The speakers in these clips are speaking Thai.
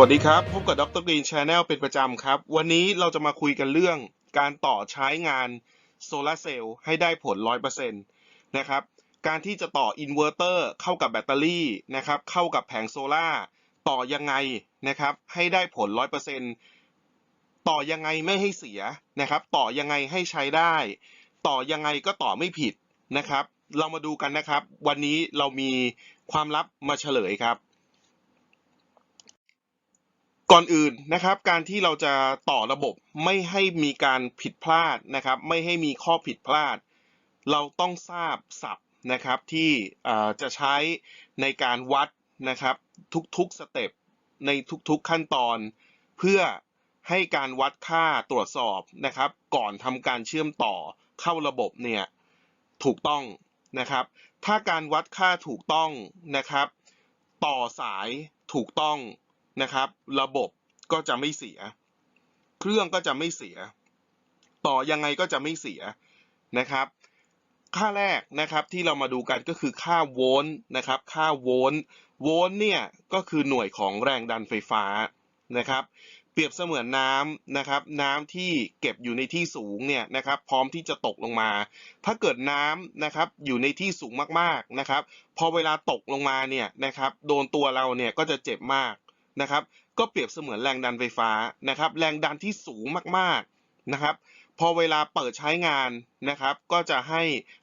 วัสดีครับ พบกับดรกรีนชาแนลเป็นประจำครับ วันนี้เราจะมาคุยกันเรื่องการต่อใช้งานโซลาร์เซลล์ให้ได้ผล 100%นะครับ การที่จะต่ออินเวอร์เตอร์เข้ากับแบตเตอรี่นะครับ เข้ากับแผงโซลาต่อยังไงนะครับ ให้ได้ผล 100%ต่อยังไงไม่ให้เสียนะครับ ต่อยังไงให้ใช้ได้ ต่อยังไงก็ต่อไม่ผิดนะครับ เรามาดูกันนะครับ วันนี้เรามีความลับมาเฉลยครับ ก่อนอื่นนะครับการที่เราจะต่อระบบไม่ให้มีการผิดพลาดนะครับ ไม่ให้มีข้อผิดพลาด เราต้องทราบศัพท์นะครับที่จะใช้ในการวัดนะครับทุกๆสเต็ปในทุกๆขั้นตอน เพื่อให้การวัดค่าตรวจสอบนะครับ ก่อนทำการเชื่อมต่อเข้าระบบเนี่ยถูกต้องนะครับ ถ้าการวัดค่าถูกต้องนะครับ ต่อสายถูกต้อง นะครับ ระบบก็จะไม่เสีย เครื่องก็จะไม่เสีย ต่อยังไงก็จะไม่เสียนะครับ ค่าแรกนะครับที่เรามาดูกันก็คือค่าโวลต์นะครับ ค่าโวลต์โวลต์เนี่ยก็คือหน่วยของแรงดันไฟฟ้านะครับ เปรียบเสมือนน้ำนะครับ น้ำที่เก็บอยู่ในที่สูงเนี่ยนะครับ พร้อมที่จะตกลงมา ถ้าเกิดน้ำนะครับอยู่ในที่สูงมากๆนะครับ พอเวลาตกลงมาเนี่ยนะครับ โดนตัวเราเนี่ยก็จะเจ็บมาก นะครับ ก็เปรียบเสมือนแรงดันไฟฟ้านะครับ แรงดันที่สูงมากๆนะครับ พอเวลาเปิดใช้งานนะครับ ก็จะให้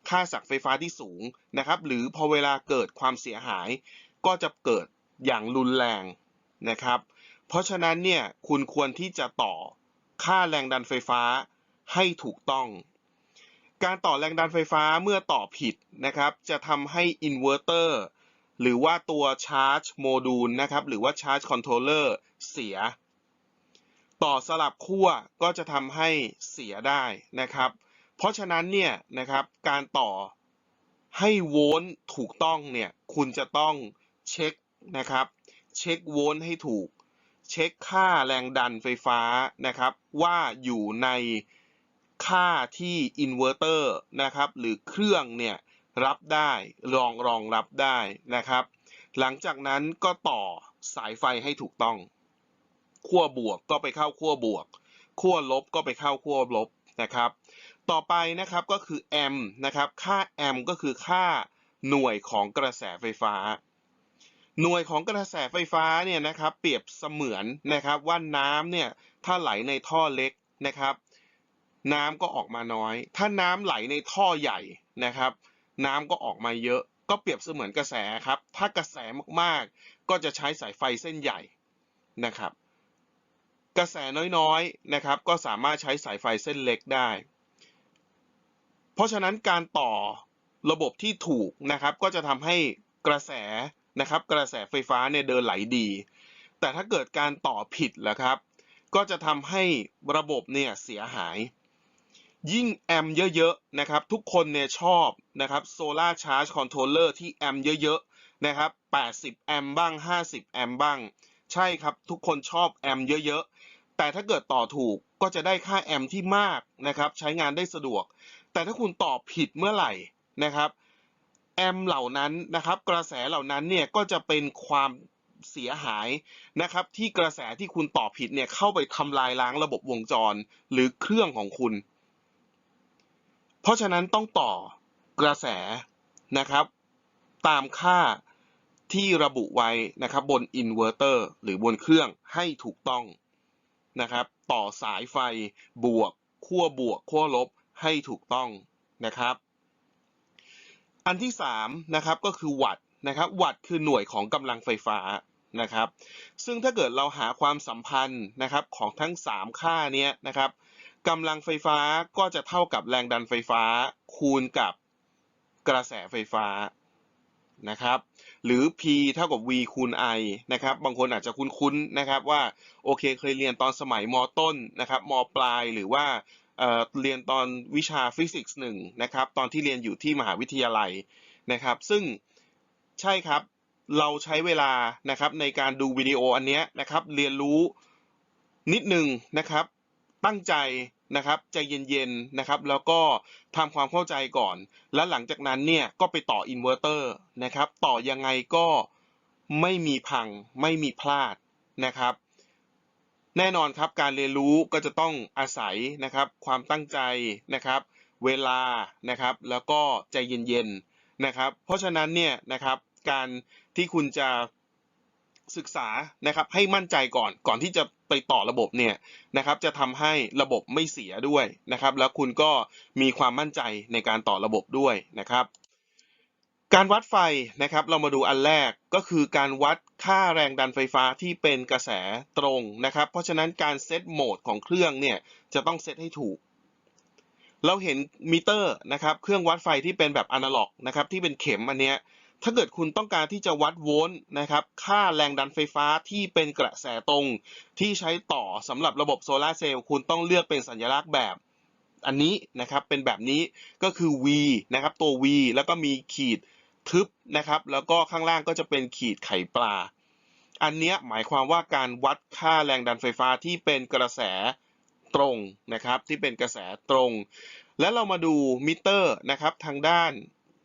ค่าสักไฟฟ้าที่สูงนะครับ หรือพอเวลาเกิดความเสียหาย ก็จะเกิดอย่างรุนแรงนะครับ เพราะฉะนั้นเนี่ยคุณควรที่จะต่อค่าแรงดันไฟฟ้าให้ถูกต้อง การต่อแรงดันไฟฟ้าเมื่อต่อผิดนะครับ จะทำให้อินเวอร์เตอร์ หรือว่าตัวชาร์จโมดูลนะครับหรือว่าชาร์จคอนโทรลเลอร์เสีย ต่อสลับขั้วก็จะทำให้เสียได้นะครับ เพราะฉะนั้นเนี่ยนะครับการต่อให้โวลต์ถูกต้องเนี่ยคุณจะต้องเช็คนะครับเช็คโวลต์ให้ถูก เช็คค่าแรงดันไฟฟ้านะครับ ว่าอยู่ในค่าที่อินเวอร์เตอร์นะครับหรือเครื่องเนี่ย รับได้รองรองรับได้นะครับ หลังจากนั้นก็ต่อสายไฟให้ถูกต้องขั้วบวกก็ไปเข้าขั้วบวกขั้วลบก็ไปเข้าขั้วลบนะครับ ต่อไปนะครับก็คือแอมนะครับ ค่าแอมก็คือค่าหน่วยของกระแสไฟฟ้า หน่วยของกระแสไฟฟ้าเนี่ยนะครับ เปรียบเสมือนนะครับว่าน้ำเนี่ยถ้าไหลในท่อเล็กนะครับ น้ำก็ออกมาน้อย ถ้าน้ำไหลในท่อใหญ่นะครับ น้ำก็ออกมาเยอะ ก็เปรียบเสมือนกระแสครับ ถ้ากระแสมากๆ ก็จะใช้สายไฟเส้นใหญ่นะครับ กระแสน้อยๆนะครับ ก็สามารถใช้สายไฟเส้นเล็กได้ เพราะฉะนั้นการต่อระบบที่ถูกนะครับ ก็จะทำให้กระแสนะครับ กระแสไฟฟ้าเนี่ยเดินไหลดี แต่ถ้าเกิดการต่อผิดแล้วครับ ก็จะทำให้ระบบเนี่ยเสียหาย ยิ่งแอมเยอะๆนะครับทุกคนเนี่ยชอบนะครับโซลาร์ชาร์จคอนโทรลเลอร์ที่แอมเยอะๆนะครับ80 แอมบ้าง 50 แอมบ้าง ใช่ครับทุกคนชอบแอมเยอะๆ แต่ถ้าเกิดต่อถูกก็จะได้ค่าแอมที่มากนะครับใช้งานได้สะดวก แต่ถ้าคุณต่อผิดเมื่อไหร่นะครับแอมเหล่านั้นนะครับกระแสเหล่านั้นเนี่ยก็จะเป็นความเสียหายนะครับที่กระแสที่คุณต่อผิดเนี่ยเข้าไปทำลายล้างระบบวงจร หรือเครื่องของคุณ เพราะฉะนั้นต้องต่อกระแสนะครับ ตามค่าที่ระบุไว้นะครับบนอินเวอร์เตอร์หรือบนเครื่องให้ถูกต้องนะครับ ต่อสายไฟบวกขั้วบวกขั้วลบให้ถูกต้องนะครับ อันที่สามนะครับก็คือวัตต์นะครับ วัตต์คือหน่วยของกำลังไฟฟ้านะครับ ซึ่งถ้าเกิดเราหาความสัมพันธ์นะครับของทั้ง 3 ค่าเนี้ยนะครับ กำลังไฟฟ้าก็จะเท่ากับแรงดันไฟฟ้า คูณกับกระแสไฟฟ้านะครับ หรือ P เท่ากับ V คูณ I นะครับ บางคนอาจจะคุ้นๆนะครับว่าโอเคเคยเรียนตอนสมัยมต้นนะครับมปลายหรือว่าเเรียนตอนวิชาฟิสิกส์หนึ่งนะครับ ตอนที่เรียนอยู่ที่มหาวิทยาลัยนะครับ ซึ่งใช่ครับเราใช้เวลานะครับในการดูวิดีโออันเนี้ยนะครับ เรียนรู้นิดหนึ่งนะครับ ตั้งใจ นะครับใจเย็นๆนะครับ แล้วก็ทำความเข้าใจก่อน แล้วหลังจากนั้นเนี่ยก็ไปต่ออินเวอร์เตอร์นะครับ ต่อยังไงก็ไม่มีพังไม่มีพลาดนะครับ แน่นอนครับการเรียนรู้ก็จะต้องอาศัยนะครับ ความตั้งใจนะครับ เวลานะครับ แล้วก็ใจเย็นๆนะครับ เพราะฉะนั้นเนี่ยนะครับการที่คุณจะ ศึกษานะครับให้มั่นใจก่อนก่อนที่จะไปต่อระบบเนี่ยนะครับจะทำให้ระบบไม่เสียด้วยนะครับ แล้วคุณก็มีความมั่นใจในการต่อระบบด้วยนะครับ การวัดไฟนะครับเรามาดูอันแรกก็คือการวัดค่าแรงดันไฟฟ้าที่เป็นกระแสตรงนะครับ เพราะฉะนั้นการเซตโหมดของเครื่องเนี่ยจะต้องเซตให้ถูกเราเห็นมิเตอร์นะครับเครื่องวัดไฟที่เป็นแบบอนาล็อกนะครับที่เป็นเข็มอันเนี้ย ถ้าเกิดคุณต้องการที่จะวัดโวลต์นะครับค่าแรงดันไฟฟ้าที่เป็นกระแสตรงที่ใช้ต่อสำหรับระบบโซลาเซลล์คุณต้องเลือกเป็นสัญลักษณ์แบบอันนี้นะครับเป็นแบบนี้ก็คือ V นะครับตัว V แล้วก็มีขีดทึบนะครับ แล้วก็ข้างล่างก็จะเป็นขีดไข่ปลา อันนี้หมายความว่าการวัดค่าแรงดันไฟฟ้าที่เป็นกระแสตรงนะครับที่เป็นกระแสตรง แล้วเรามาดูมิเตอร์นะครับทางด้าน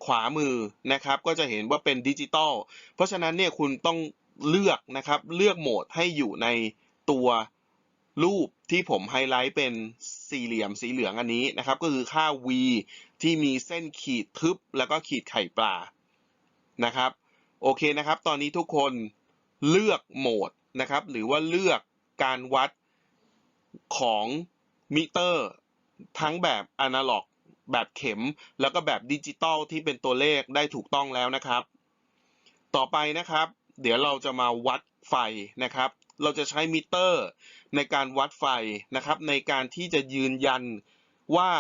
ขวามือนะครับ ก็จะเห็นว่าเป็นดิจิตอลเพราะฉะนั้นเนี่ยคุณต้องเลือกนะครับเลือกโหมดให้อยู่ในตัวรูปที่ผมไฮไลท์เป็นสี่เหลี่ยมสีเหลืองอันนี้นะครับ ก็คือค่า v ที่มีเส้นขีดทึบแล้วก็ขีดไข่ปลานะครับโอเคนะครับ ตอนนี้ทุกคนเลือกโหมดนะครับ หรือว่าเลือกการวัดของมิเตอร์ ทั้งแบบอนาล็อก แบบเข็ม แล้วก็แบบดิจิตอลที่เป็นตัวเลขได้ถูกต้องแล้วนะครับ ต่อไปนะครับ เดี๋ยวเราจะมาวัดไฟนะครับ เราจะใช้มิเตอร์ในการวัดไฟนะครับ ในการที่จะยืนยันว่า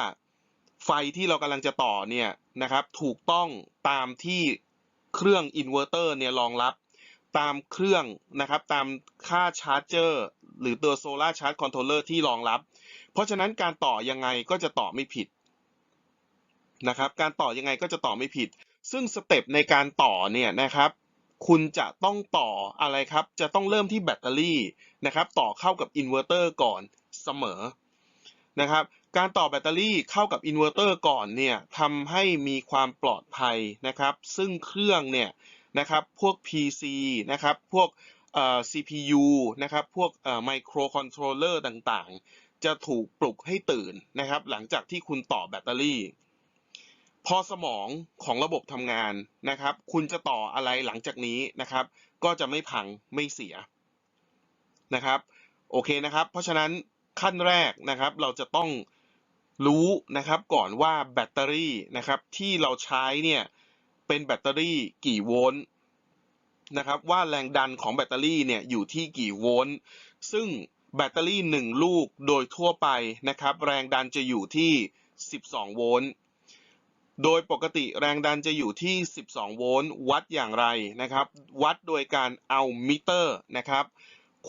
ไฟที่เรากำลังจะต่อเนี่ยนะครับ ถูกต้องตามที่เครื่องอินเวอร์เตอร์เนี่ยรองรับตามเครื่องนะครับ ตามค่าชาร์จเจอร์หรือตัวโซลาร์ชาร์จคอนโทรลเลอร์ที่รองรับ เพราะฉะนั้นการต่อยังไงก็จะต่อไม่ผิด นะครับการต่อยังไงก็จะต่อไม่ผิด ซึ่งสเต็ปในการต่อเนี่ยนะครับคุณจะต้องต่ออะไรครับ จะต้องเริ่มที่แบตเตอรี่นะครับต่อเข้ากับอินเวอร์เตอร์ก่อนเสมอนะครับการต่อแบตเตอรี่เข้ากับอินเวอร์เตอร์ก่อนเนี่ยทำให้มีความปลอดภัยนะครับ ซึ่งเครื่องเนี่ยนะครับพวก PC นะครับพวกเอ่อ CPU นะครับพวกเอ่อไมโครคอนโทรลเลอร์ต่างๆ จะถูกปลุกให้ตื่นนะครับ หลังจากที่คุณต่อแบตเตอรี่ พอสมองของระบบทำงานนะครับ คุณจะต่ออะไรหลังจากนี้นะครับ ก็จะไม่พังไม่เสียนะครับ โอเคนะครับ เพราะฉะนั้นขั้นแรกนะครับ เราจะต้องรู้นะครับก่อนว่าแบตเตอรี่นะครับที่เราใช้เนี่ยเป็นแบตเตอรี่กี่โวลต์นะครับว่าแรงดันของแบตเตอรี่เนี่ยอยู่ที่กี่โวลต์ซึ่งแบตเตอรี่หนึ่งลูกโดยทั่วไปนะครับ แรงดันจะอยู่ที่ 12 โวลต์ โดยปกติแรงดันจะอยู่ที่ 12 โวลต์วัดอย่างไรนะครับ วัดโดยการเอามิเตอร์นะครับ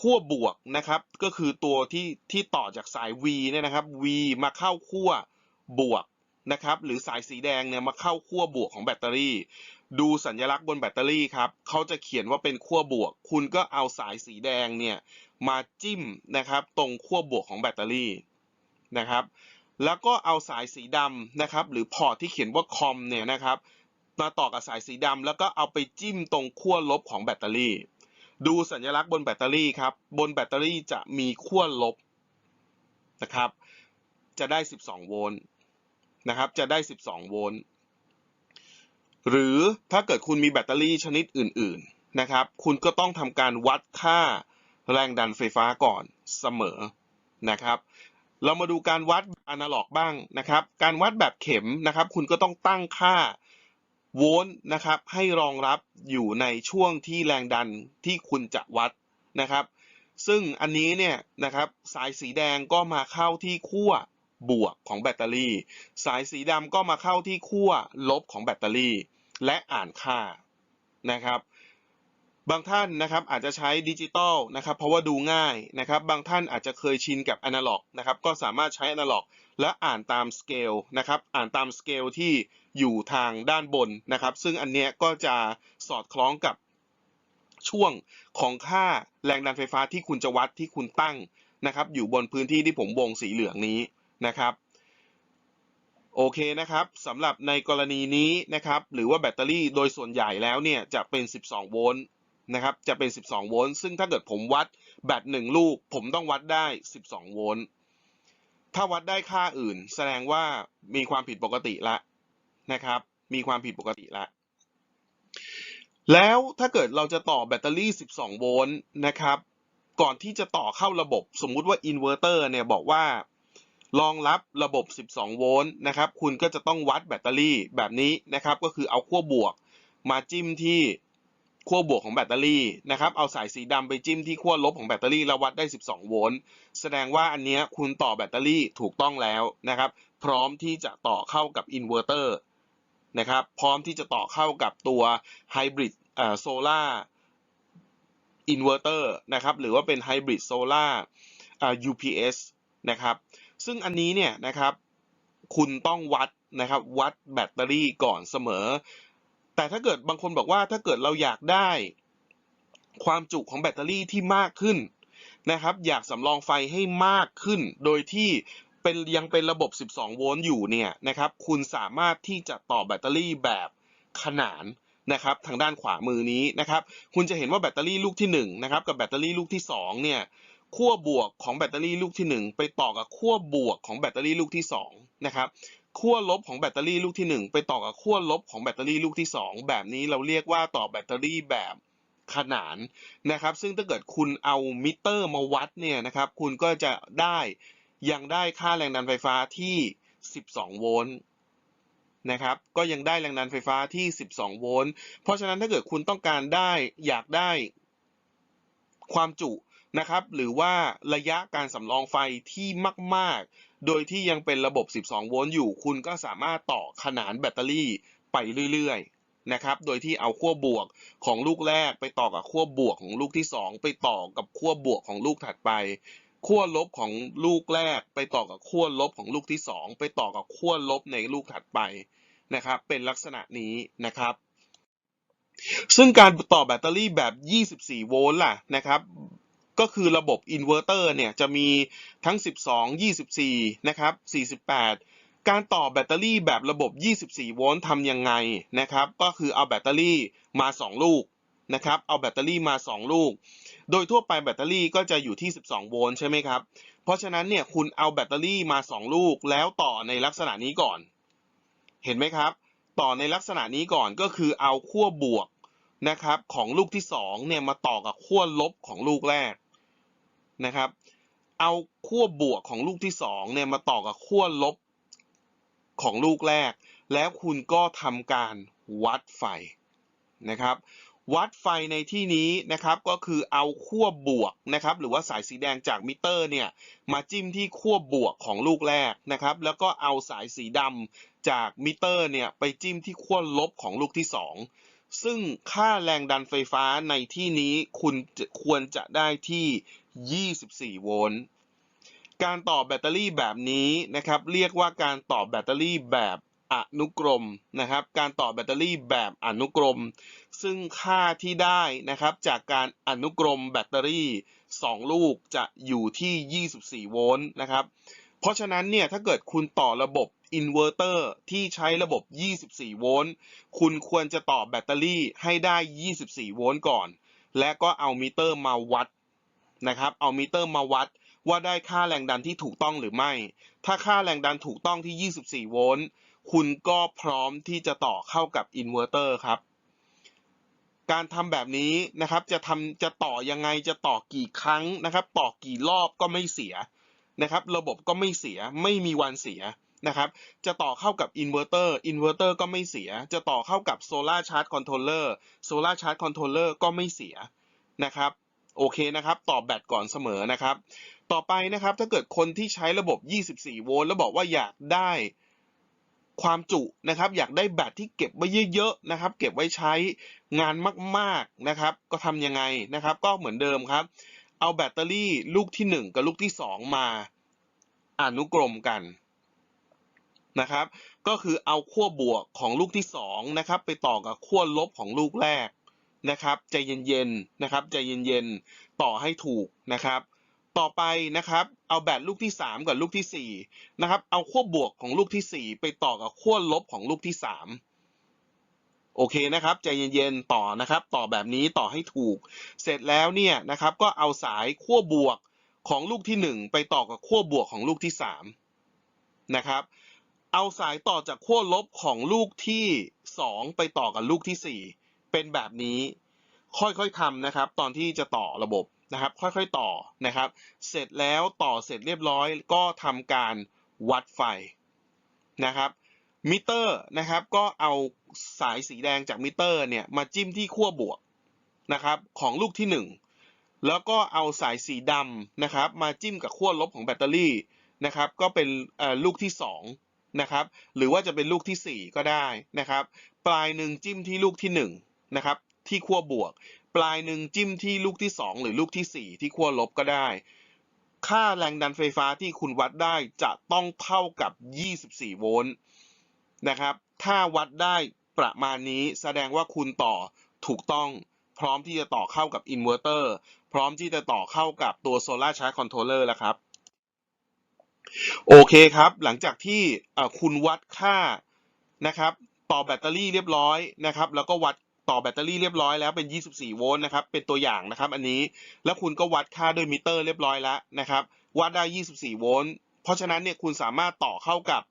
ขั้วบวกนะครับก็คือตัวที่ที่ต่อจากสาย V เนี่ยนะครับ V มาเข้าขั้วบวกนะครับหรือสายสีแดงเนี่ยมาเข้าขั้วบวกของแบตเตอรี่ ดูสัญลักษณ์บนแบตเตอรี่ครับเขาจะเขียนว่าเป็นขั้วบวก คุณก็เอาสายสีแดงเนี่ยมาจิ้มนะครับตรงขั้วบวกของแบตเตอรี่นะครับ แล้วก็เอาสายสีดำนะครับ หรือพอร์ตที่เขียนว่าคอมเนี่ยนะครับ มาต่อกับสายสีดำแล้วก็เอาไปจิ้มตรงขั้วลบของแบตเตอรี่ ดูสัญลักษณ์บนแบตเตอรี่ครับ บนแบตเตอรี่จะมีขั้วลบนะครับ จะได้ 12 โวลต์นะครับ จะได้ 12 โวลต์ หรือถ้าเกิดคุณมีแบตเตอรี่ชนิดอื่น ๆนะครับ คุณก็ต้องทำการวัดค่าแรงดันไฟฟ้าก่อนเสมอนะครับ เรามาดูการวัดอนาล็อกบ้างนะครับ การวัดแบบเข็มนะครับ คุณก็ต้องตั้งค่าโวลต์นะครับ ให้รองรับอยู่ในช่วงที่แรงดันที่คุณจะวัดนะครับ ซึ่งอันนี้เนี่ยนะครับสายสีแดงก็มาเข้าที่ขั้วบวกของแบตเตอรี่ สายสีดำก็มาเข้าที่ขั้วลบของแบตเตอรี่ และอ่านค่านะครับ บางท่านนะครับอาจจะใช้ดิจิตอลนะครับเพราะว่าดูง่ายนะครับบางท่านอาจจะเคยชินกับอนาล็อกนะครับก็สามารถใช้อนาล็อก และอ่านตามสเกลนะครับอ่านตามสเกลที่อยู่ทางด้านบนนะครับ ซึ่งอันเนี้ยก็จะสอดคล้องกับช่วงของค่าแรงดันไฟฟ้าที่คุณจะวัดที่คุณตั้งนะครับ อยู่บนพื้นที่ที่ผมวงสีเหลืองนี้นะครับโอเคนะครับสำหรับในกรณีนี้นะครับหรือว่าแบตเตอรี่โดยส่วนใหญ่แล้วเนี่ยจะเป็น 12 โวลต์ นะครับจะเป็น 12 โวลต์ซึ่งถ้าเกิดผมวัดแบตหนึ่งลูก ผมต้องวัดได้ 12 โวลต์ถ้าวัดได้ค่าอื่น แสดงว่ามีความผิดปกติละนะครับ มีความผิดปกติละ แล้วถ้าเกิดเราจะต่อแบตเตอรี่ 12 โวลต์นะครับ ก่อนที่จะต่อเข้าระบบสมมุติว่าอินเวอร์เตอร์เนี่ยบอกว่ารองรับระบบ 12 โวลต์นะครับ คุณก็จะต้องวัดแบตเตอรี่แบบนี้นะครับ ก็คือเอาขั้วบวกมาจิ้มที่ ขั้วบวกของแบตเตอรี่นะครับเอาสายสีดำไปจิ้มที่ขั้วลบของแบตเตอรี่แล้ววัดได้ 12 โวลต์แสดงว่าอันนี้คุณต่อแบตเตอรี่ถูกต้องแล้วนะครับ พร้อมที่จะต่อเข้ากับอินเวอร์เตอร์นะครับ พร้อมที่จะต่อเข้ากับตัวไฮบริดโซล่าอินเวอร์เตอร์นะครับ หรือว่าเป็นไฮบริดโซล่า UPS นะครับ ซึ่งอันนี้เนี่ยนะครับ คุณต้องวัดนะครับ วัดแบตเตอรี่ก่อนเสมอ แต่ถ้าเกิดบางคนบอกว่าถ้าเกิดเราอยากได้ความจุของแบตเตอรี่ที่มากขึ้นนะครับ อยากสำรองไฟให้มากขึ้น โดยที่เป็นยังเป็นระบบ 12 โวลต์อยู่เนี่ยนะครับ คุณสามารถที่จะต่อแบตเตอรี่แบบขนานนะครับ ทางด้านขวามือนี้นะครับ คุณจะเห็นว่าแบตเตอรี่ลูกที่1นะครับกับแบตเตอรี่ลูกที่2เนี่ยขั้วบวกของแบตเตอรี่ลูกที่ 1 ไปต่อกับขั้วบวกของแบตเตอรี่ลูกที่2นะครับ ขั้วลบของแบตเตอรี่ลูกที่ 1 ไปต่อกับขั้วลบของแบตเตอรี่ลูกที่ 2 แบบนี้เราเรียกว่าต่อแบตเตอรี่แบบขนานนะครับ ซึ่งถ้าเกิดคุณเอามิเตอร์มาวัดเนี่ยนะครับ คุณก็จะได้ยังได้ค่าแรงดันไฟฟ้าที่ 12 โวลต์นะครับ ก็ยังได้แรงดันไฟฟ้าที่ 12 โวลต์ เพราะฉะนั้นถ้าเกิดคุณต้องการได้อยากได้ความจุนะครับ หรือว่าระยะการสำรองไฟที่มาก ๆ โดยที่ยังเป็นระบบ 12 โวลต์อยู่ คุณก็สามารถต่อขนานแบตเตอรี่ไปเรื่อยๆ นะครับ โดยที่เอาขั้วบวกของลูกแรกไปต่อกับขั้วบวกของลูกที่ 2 ไปต่อกับขั้วบวกของลูกถัดไปขั้วลบของลูกแรก ไปต่อกับขั้วลบของลูกที่ 2 ไปต่อกับขั้วลบในลูกถัดไปนะครับ เป็นลักษณะนี้นะครับ ซึ่งการต่อแบตเตอรี่แบบ 24 โวลต์ล่ะนะครับ ก็คือระบบอินเวอร์เตอร์เนี่ยจะมีทั้ง 12 24 นะครับ 48 การต่อแบตเตอรี่แบบระบบ 24 โวลต์ทำยังไงนะครับ ก็คือเอาแบตเตอรี่มา 2 ลูกนะครับ เอาแบตเตอรี่มา 2 ลูก โดยทั่วไปแบตเตอรี่ก็จะอยู่ที่ 12 โวลต์ใช่ไหมครับ เพราะฉะนั้นเนี่ยคุณเอาแบตเตอรี่มา 2 ลูกแล้วต่อในลักษณะนี้ก่อน เห็นไหมครับ ต่อในลักษณะนี้ก่อนก็คือเอาขั้วบวกนะครับของลูกที่2เนี่ยมาต่อกับขั้วลบของลูกแรก นะครับ เอาขั้วบวกของลูกที่2เนี่ยมาต่อกับขั้วลบของลูกแรก แล้วคุณก็ทำการวัดไฟนะครับ วัดไฟในที่นี้นะครับก็คือเอาขั้วบวกนะครับ หรือว่าสายสีแดงจากมิเตอร์เนี่ยมาจิ้มที่ขั้วบวกของลูกแรกนะครับ แล้วก็เอาสายสีดำจากมิเตอร์เนี่ยไปจิ้มที่ขั้วลบของลูกที่ 2 ซึ่งค่าแรงดันไฟฟ้าในที่นี้คุณควรจะได้ที่ 24 โวลต์การต่อแบตเตอรี่แบบนี้นะครับเรียกว่าการต่อแบตเตอรี่แบบอนุกรมนะครับ การต่อแบตเตอรี่แบบอนุกรม ซึ่งค่าที่ได้นะครับจากการอนุกรมแบตเตอรี่ 2 ลูกจะอยู่ที่ 24 โวลต์นะครับ เพราะฉะนั้นเนี่ยถ้าเกิดคุณต่อระบบอินเวอร์เตอร์ที่ใช้ระบบ 24 โวลต์ คุณควรจะต่อแบตเตอรี่ให้ได้ 24 โวลต์ก่อน และก็เอามิเตอร์มาวัด นะครับ เอามิเตอร์มาวัดว่าได้ค่าแรงดันที่ถูกต้องหรือไม่ ถ้าค่าแรงดันถูกต้องที่ 24 โวลต์ คุณก็พร้อมที่จะต่อเข้ากับอินเวอร์เตอร์ครับ การทำแบบนี้นะครับ จะทำจะต่อยังไง จะต่อกี่ครั้งนะครับ ต่อกี่รอบก็ไม่เสียนะครับ ระบบก็ไม่เสีย ไม่มีวันเสียนะครับ จะต่อเข้ากับอินเวอร์เตอร์ อินเวอร์เตอร์ก็ไม่เสีย จะต่อเข้ากับโซลาร์ชาร์จคอนโทรลเลอร์ โซลาร์ชาร์จคอนโทรลเลอร์ก็ไม่เสียนะครับ โอเคนะครับต่อแบตก่อนเสมอนะครับ ต่อไปนะครับ ถ้าเกิดคนที่ใช้ระบบ 24 โวลต์แล้วบอกว่าอยากได้ความจุนะครับ อยากได้แบตที่เก็บไว้เยอะๆนะครับ เก็บไว้ใช้งานมากๆนะครับ ก็ทำยังไงนะครับ ก็เหมือนเดิมครับ เอาแบตเตอรี่ลูกที่ 1 กับลูกที่ 2 มาอนุกรมกันนะครับ ก็คือเอาขั้วบวกของลูกที่2นะครับ ไปต่อกับขั้วลบของลูกแรก นะครับใจเย็นๆนะครับใจเย็นๆต่อให้ถูกนะครับ ต่อไปนะครับเอาแบตลูกที่ 3 กับลูกที่4นะครับเอาขั้วบวกของลูกที่ 4 ไปต่อกับขั้วลบของลูกที่โอเคนะครับใจเย็นๆต่อนะครับต่อแบบนี้ต่อให้ถูก เสร็จแล้วเนี่ยนะครับก็เอาสายขั้วบวกของลูกที่หนึ่งไปต่อกับขั้วบวกของลูกที่สามนะครับเอาสายต่อจากขั้วลบของลูกที่สองไปต่อกับลูกที่สี่ เป็นแบบนี้ค่อยๆทำนะครับ ตอนที่จะต่อระบบนะครับ ค่อยๆต่อนะครับ เสร็จแล้วต่อเสร็จเรียบร้อย ก็ทำการวัดไฟนะครับมิเตอร์นะครับก็เอาสายสีแดงจากมิเตอร์เนี่ยมาจิ้มที่ขั้วบวกนะครับของลูกที่หนึ่งแล้วก็เอาสายสีดำนะครับ มาจิ้มกับขั้วลบของแบตเตอรี่นะครับ ก็เป็นลูกที่สองนะครับหรือว่าจะเป็นลูกที่สี่ก็ได้นะครับ ปลายหนึ่งจิ้มที่ลูกที่ห นะครับที่ขั้วบวก ปลายหนึ่งจิ้มที่ลูกที่สองหรือลูกที่สี่ที่ขั้วลบก็ได้ ค่าแรงดันไฟฟ้าที่คุณวัดได้จะต้องเท่ากับ 24 โวลต์นะครับ ถ้าวัดได้ประมาณนี้แสดงว่าคุณต่อถูกต้องพร้อมที่จะต่อเข้ากับอินเวอร์เตอร์พร้อมที่จะต่อเข้ากับตัวโซลาร์ชาร์จคอนโทรลเลอร์แล้วครับ โอเคครับ หลังจากที่คุณวัดค่านะครับ ต่อแบตเตอรี่เรียบร้อยนะครับ แล้วก็วัด ต่อแบตเตอรี่เรียบร้อยแล้วเป็น 24 โวลต์นะครับ เป็นตัวอย่างนะครับ อันนี้ แล้วคุณก็วัดค่าด้วยมิเตอร์เรียบร้อยแล้วนะครับ วัดได้ 24 โวลต์ เพราะฉะนั้นเนี่ยคุณสามารถต่อเข้ากับ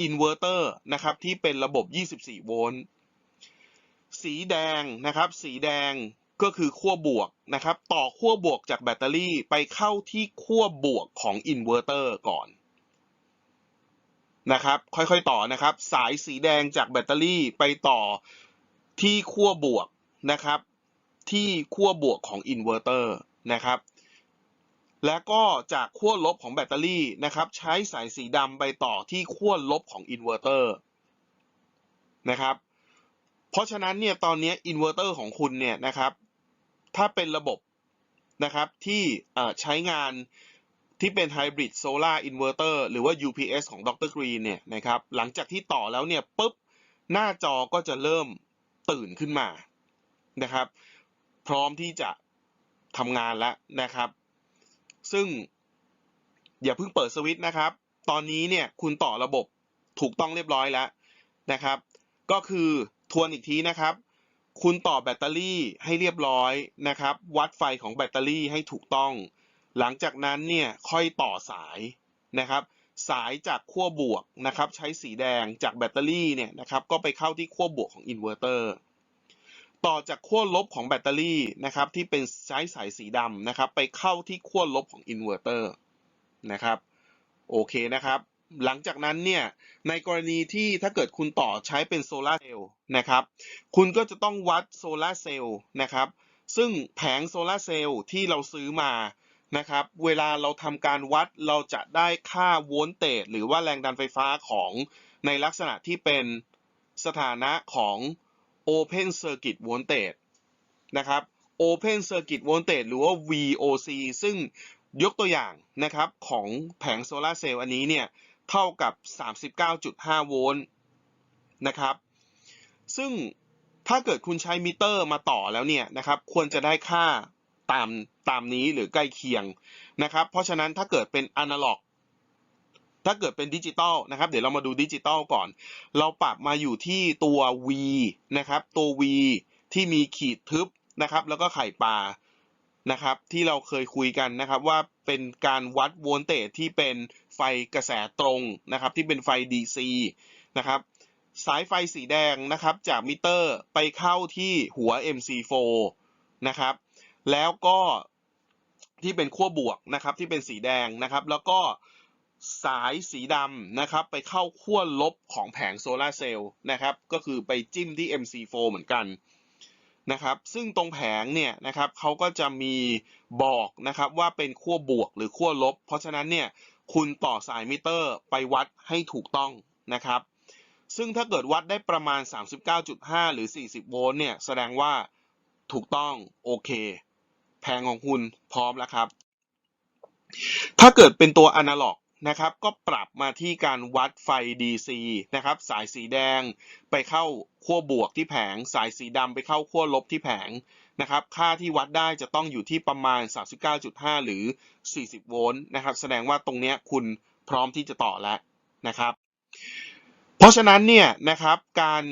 อินเวอร์เตอร์นะครับที่เป็นระบบ 24 โวลต์ สีแดงนะครับ สีแดงก็คือขั้วบวกนะครับ ต่อขั้วบวกจากแบตเตอรี่ไปเข้าที่ขั้วบวกของอินเวอร์เตอร์ก่อนนะครับ ค่อยๆต่อนะครับ สายสีแดงจากแบตเตอรี่ไปต่อ ที่ขั้วบวกนะครับ ที่ขั้วบวกของอินเวอร์เตอร์นะครับ แล้วก็จากขั้วลบของแบตเตอรี่นะครับ ใช้สายสีดำไปต่อที่ขั้วลบของอินเวอร์เตอร์นะครับ เพราะฉะนั้นเนี่ยตอนนี้อินเวอร์เตอร์ของคุณเนี่ยนะครับ ถ้าเป็นระบบนะครับที่ใช้งานที่เป็นไฮบริดโซลาร์อินเวอร์เตอร์หรือว่า UPS ของดรกรีนเนี่ยนะครับ หลังจากที่ต่อแล้วเนี่ยปุ๊บ หน้าจอก็จะเริ่ม ตื่นขึ้นมานะครับ พร้อมที่จะทำงานแล้วนะครับ ซึ่งอย่าเพิ่งเปิดสวิตช์นะครับ ตอนนี้เนี่ยคุณต่อระบบถูกต้องเรียบร้อยแล้วนะครับ ก็คือทวนอีกทีนะครับ คุณต่อแบตเตอรี่ให้เรียบร้อยนะครับ วัดไฟของแบตเตอรี่ให้ถูกต้อง หลังจากนั้นเนี่ยค่อยต่อสายนะครับ สายจากขั้วบวกนะครับใช้สีแดงจากแบตเตอรี่เนี่ยนะครับก็ไปเข้าที่ขั้วบวกของอินเวอร์เตอร์ต่อจากขั้วลบของแบตเตอรี่นะครับที่เป็นใช้สายสีดำนะครับไปเข้าที่ขั้วลบของอินเวอร์เตอร์นะครับโอเคนะครับหลังจากนั้นเนี่ยในกรณีที่ถ้าเกิดคุณต่อใช้เป็นโซลาร์เซลล์นะครับคุณก็จะต้องวัดโซลาร์เซลล์นะครับซึ่งแผงโซลาร์เซลล์ที่เราซื้อมา นะครับ เวลาเราทำการวัดเราจะได้ค่าโวลต์เตจหรือว่าแรงดันไฟฟ้าของในลักษณะที่เป็นสถานะของ Open Circuit Voltage นะครับ Open Circuit Voltage หรือว่า VOC ซึ่งยกตัวอย่างนะครับของแผงโซลาร์เซลล์อันนี้เนี่ยเท่ากับ 39.5 โวลต์นะครับ ซึ่งถ้าเกิดคุณใช้มิเตอร์มาต่อแล้วเนี่ยนะครับ ควรจะได้ค่า ตามตามนี้หรือใกล้เคียงนะครับ เพราะฉะนั้นถ้าเกิดเป็นอนาล็อกถ้าเกิดเป็นดิจิตอลนะครับเดี๋ยวเรามาดูดิจิตอลก่อน เราปรับมาอยู่ที่ตัว V นะครับ ตัว V ที่มีขีดทึบนะครับ แล้วก็ไข่ปลานะครับ ที่เราเคยคุยกันนะครับ ว่าเป็นการวัดโวลเตจที่เป็นไฟกระแสตรงนะครับ ที่เป็นไฟ DC นะครับสายไฟสีแดงนะครับจากมิเตอร์ไปเข้าที่หัว MC4 นะครับ แล้วก็ที่เป็นขั้วบวกนะครับที่เป็นสีแดงนะครับ แล้วก็สายสีดำนะครับ ไปเข้าขั้วลบของแผงโซลาร์เซลล์นะครับ ก็คือไปจิ้มที่ MC4 เหมือนกันนะครับ ซึ่งตรงแผงเนี่ยนะครับเขาก็จะมีบอกนะครับว่าเป็นขั้วบวกหรือขั้วลบ เพราะฉะนั้นเนี่ยคุณต่อสายมิเตอร์ไปวัดให้ถูกต้องนะครับ ซึ่งถ้าเกิดวัดได้ประมาณ 39.5 หรือ 40 โวลต์เนี่ยแสดงว่าถูกต้องโอเค แผงของคุณพร้อมแล้วครับ ถ้าเกิดเป็นตัวอนาล็อกนะครับ ก็ปรับมาที่การวัดไฟ DC นะครับ สายสีแดงไปเข้าขั้วบวกที่แผง สายสีดำไปเข้าขั้วลบที่แผงนะครับ ค่าที่วัดได้จะต้องอยู่ที่ประมาณ 39.5 หรือ 40 โวลต์นะครับ แสดงว่าตรงนี้คุณพร้อมที่จะต่อแล้วนะครับ เพราะฉะนั้นเนี่ยนะครับการ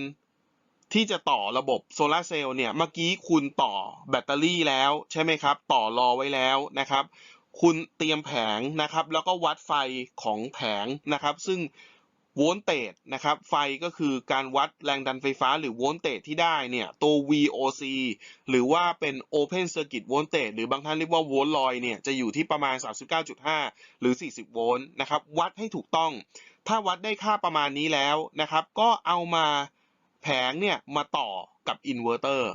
ที่จะต่อระบบโซลาร์เซลล์เนี่ย เมื่อกี้คุณต่อแบตเตอรี่แล้วใช่ไหมครับ ต่อรอไว้แล้วนะครับ คุณเตรียมแผงนะครับ แล้วก็วัดไฟของแผงนะครับ ซึ่งโวลเตจนะครับ ไฟก็คือการวัดแรงดันไฟฟ้าหรือโวลเตจที่ได้เนี่ย ตัว VOC หรือว่าเป็น Open Circuit Voltage หรือบางท่านเรียกว่าโวลต์ลอยเนี่ย จะอยู่ที่ประมาณ 39.5 หรือ 40 โวลต์นะครับ วัดให้ถูกต้อง ถ้าวัดได้ค่าประมาณนี้แล้วนะครับ ก็เอามา ผงเนี่ยมาต่อกับอินเวอร์เตอร์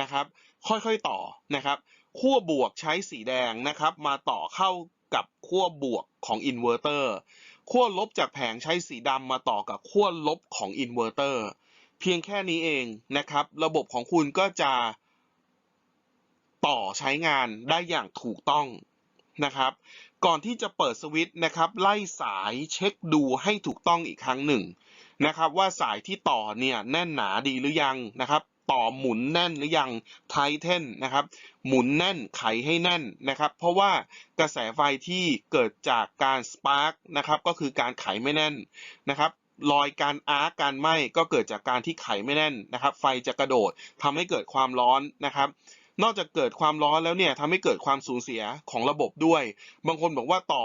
นะครับ ค่อยๆต่อนะครับขั้วบวกใช้สีแดงนะครับ มาต่อเข้ากับขั้วบวกของอินเวอร์เตอร์ขั้วลบจากแผงใช้สีดำมาต่อกับขั้วลบของอินเวอร์เตอร์เพียงแค่นี้เองนะครับ ระบบของคุณก็จะต่อใช้งานได้อย่างถูกต้องนะครับ ก่อนที่จะเปิดสวิตช์นะครับ ไล่สายเช็คดูให้ถูกต้องอีกครั้งหนึ่ง นะครับว่าสายที่ต่อเนี่ยแน่นหนาดีหรือยังนะครับ ต่อหมุนแน่นหรือยังไทเทนนะครับ หมุนแน่นไขให้แน่นนะครับ เพราะว่ากระแสไฟที่เกิดจากการสปาร์กนะครับก็คือการไขไม่แน่นนะครับรอยการอาร์กการไหม้ก็เกิดจากการที่ไขไม่แน่นนะครับ ไฟจะกระโดดทำให้เกิดความร้อนนะครับ นอกจากเกิดความร้อนแล้วเนี่ยทำให้เกิดความสูญเสียของระบบด้วย บางคนบอกว่าต่อ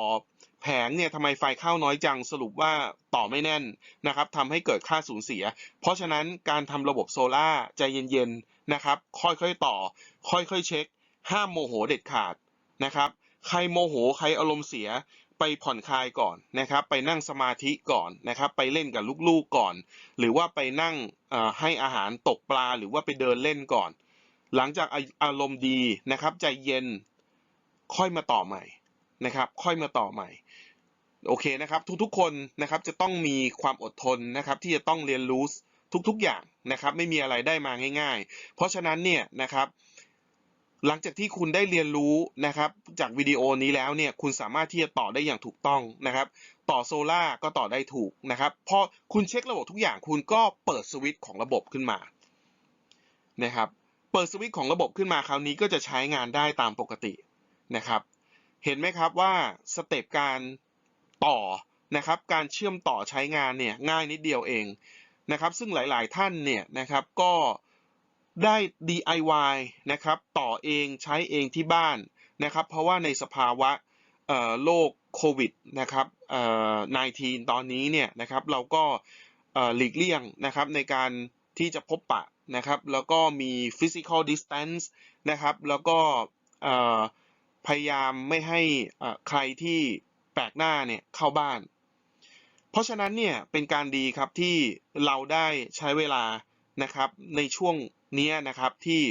แผงเนี่ยทำไมไฟเข้าน้อยจังสรุปว่าต่อไม่แน่นนะครับทำให้เกิดค่าสูญเสีย เพราะฉะนั้นการทำระบบโซล่าใจเย็นๆนะครับ ค่อยๆต่อ ค่อยๆเช็ค ห้ามโมโหเด็ดขาดนะครับ ใครโมโหใครอารมณ์เสียไปผ่อนคลายก่อนนะครับ ไปนั่งสมาธิก่อนนะครับ ไปเล่นกับลูกๆก่อน หรือว่าไปนั่งให้อาหารตกปลาหรือว่าไปเดินเล่นก่อน หลังจากอารมณ์ดีนะครับ ใจเย็นค่อยมาต่อใหม่นะครับ ค่อยมาต่อใหม่ โอเคนะครับทุกๆคนนะครับจะต้องมีความอดทนนะครับที่จะต้องเรียนรู้ทุกๆอย่างนะครับไม่มีอะไรได้มาง่าย ๆ เพราะฉะนั้นเนี่ยนะครับหลังจากที่คุณได้เรียนรู้นะครับจากวิดีโอนี้แล้วเนี่ยคุณสามารถที่จะต่อได้อย่างถูกต้องนะครับ ต่อโซล่าก็ต่อได้ถูกนะครับพอคุณเช็คระบบทุกอย่างคุณก็เปิดสวิตช์ของระบบขึ้นมานะครับเปิดสวิตช์ของระบบขึ้นมาคราวนี้ก็จะใช้งานได้ตามปกตินะครับ เห็นไหมครับว่าสเต็ปการ ต่อนะครับ การเชื่อมต่อใช้งานเนี่ยง่ายนิดเดียวเองนะครับ ซึ่งหลายๆท่านเนี่ยนะครับก็ได้ DIY นะครับต่อเองใช้เองที่บ้านนะครับ เพราะว่าในสภาวะโรคโควิดนะครับ 19 ตอนนี้เนี่ยนะครับเราก็หลีกเลี่ยงนะครับในการที่จะพบปะนะครับ แล้วก็มี physical distance นะครับ แล้วก็พยายามไม่ให้ใครที่ แปลกหน้าเนี่ยเข้าบ้าน เพราะฉะนั้นเนี่ยเป็นการดีครับที่เราได้ใช้เวลานะครับในช่วงนี้นะครับที่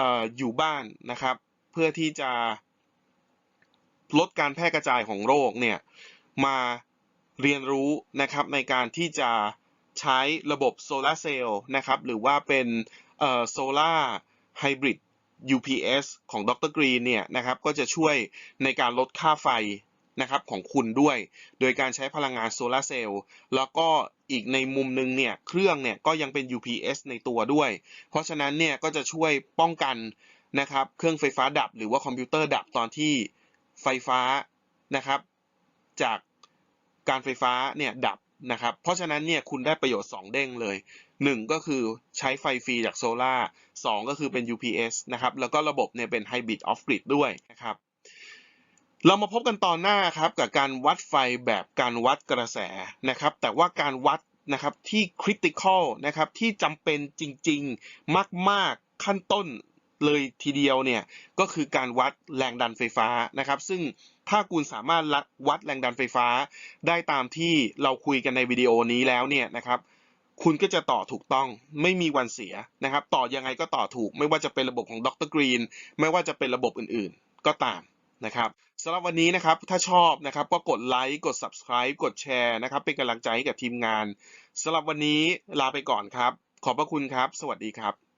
อ่อยู่บ้านนะครับ เพื่อที่จะลดการแพร่กระจายของโรคเนี่ยมาเรียนรู้นะครับในการที่จะใช้ระบบโซลาร์เซลล์นะครับหรือว่าเป็นโซลาไฮบริด UPS ของดรกรีนเนี่ยนะครับก็จะช่วยในการลดค่าไฟ นะครับของคุณด้วย โดยการใช้พลังงานโซลาร์เซลล์แล้วก็อีกในมุมหนึงเนี่ยเครื่องเนี่ยก็ยังเป็น UPS ในตัวด้วย เพราะฉะนั้นเนี่ยก็จะช่วยป้องกันนะครับเครื่องไฟฟ้าดับหรือว่าคอมพิวเตอร์ดับตอนที่ไฟฟ้านะครับ จากการไฟฟ้าเนี่ยดับนะครับ เพราะฉะนั้นเนี่ยคุณได้ประโยชน์ 2 เด้งเลย 1 ก็คือใช้ไฟฟรีจากโซลาร์2ก็คือเป็น UPS นะครับ แล้วก็ระบบเนี่ยเป็น Hybrid Off Grid ด้วยนะครับ เรามาพบกันตอนหน้าครับกับการวัดไฟแบบการวัดกระแสนะครับ แต่ว่าการวัดนะครับที่ critical นะครับที่จำเป็นจริง ๆ มากๆขั้นต้นเลยทีเดียวเนี่ยก็คือการวัดแรงดันไฟฟ้านะครับ ซึ่งถ้าคุณสามารถวัดแรงดันไฟฟ้า ได้ตามที่เราคุยกันในวิดีโอนี้แล้วเนี่ยนะครับ คุณก็จะต่อถูกต้องไม่มีวันเสียนะครับ ต่อยังไงก็ต่อถูก ไม่ว่าจะเป็นระบบของดรกรีนไม่ว่าจะเป็นระบบอื่นๆ ก็ตาม นะครับสำหรับวันนี้นะครับถ้าชอบนะครับก็กดไลค์กด subscribe กดแชร์นะครับ เป็นกำลังใจให้กับทีมงานสำหรับวันนี้ลาไปก่อนครับ ขอบพระคุณครับ สวัสดีครับ